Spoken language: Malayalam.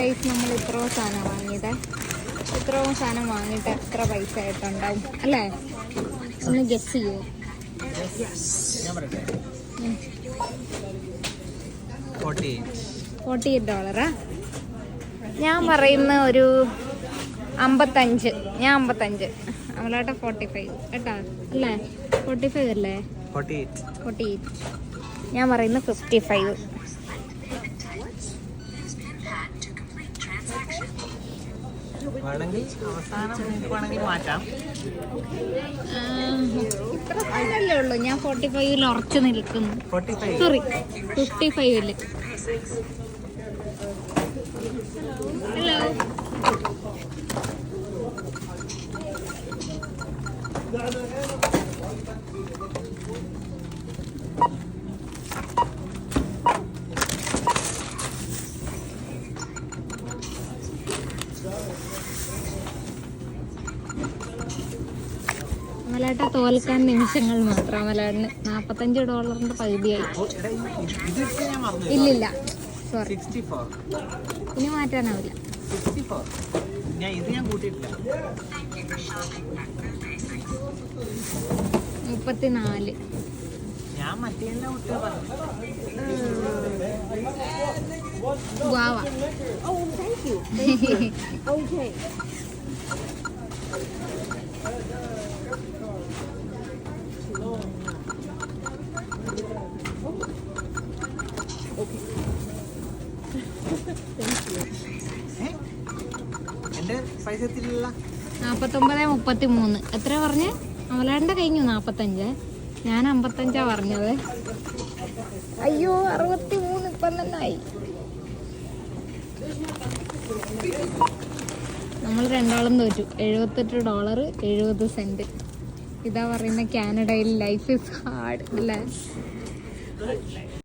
ഗൈസ് നമ്മൾ ഇത്രയും സാധനം വാങ്ങിയത്. ഇത്രയും സാധനം വാങ്ങിയിട്ട് എത്ര പൈസ ആയിട്ടുണ്ടാവും അല്ലേ? ഒന്ന് ഗസ് ചെയ്യൂ. ഫോർട്ടി എയ്റ്റ് ഡോളറാ ഞാൻ പറയുന്ന ഒരു അമ്പത്തഞ്ച് ഞാൻ അമ്പത്തഞ്ച്. അവളാട്ടെ ഫോർട്ടി ഫൈവ് കേട്ടാ? അല്ലേ? ഫോർട്ടി ഫൈവ് അല്ലേ? ഫോർട്ടി എയ്റ്റ് ഞാൻ പറയുന്ന ഫിഫ്റ്റി ഫൈവ് വേണമെങ്കിൽ അവസാനം വേണമെങ്കിൽ മാറ്റാം. ഇത്ര സാധനമല്ലേ ഉള്ളൂ. ഞാൻ ഫോർട്ടി ഫൈവിൽ ഉറച്ചു നിൽക്കുന്നു. സോറി ഫിഫ്റ്റി ഫൈവിൽ ഹലോ അമലാട്ട തോൽക്കാൻ നിമിഷങ്ങൾ മാത്രം. അമലാടിന് നാപ്പത്തഞ്ച് ഡോളറിന്റെ പകുതിയായി. ഇല്ലില്ല. സോറി ഇനി മാറ്റാനാവില്ല. മുപ്പത്തിനാല്. ഗുവാവ. എത്തിയില്ല നാപ്പത്തൊമ്പത് മുപ്പത്തി മൂന്ന് എത്ര പറഞ്ഞ്? അവലാണ്ട കഴിഞ്ഞു നാപ്പത്തഞ്ച്. ഞാൻ അമ്പത്തഞ്ചാ പറഞ്ഞത്. അയ്യോ അറുപത്തി മൂന്ന് ഇപ്പം തന്നെ ആയി. നമ്മൾ രണ്ടാളും തോറ്റു. എഴുപത്തെട്ട് ഡോളർ എഴുപത് സെന്റ് ഇതാ പറയുന്ന കാനഡയിൽ ലൈഫ് ഇസ് ഹാർഡ് അല്ലേ?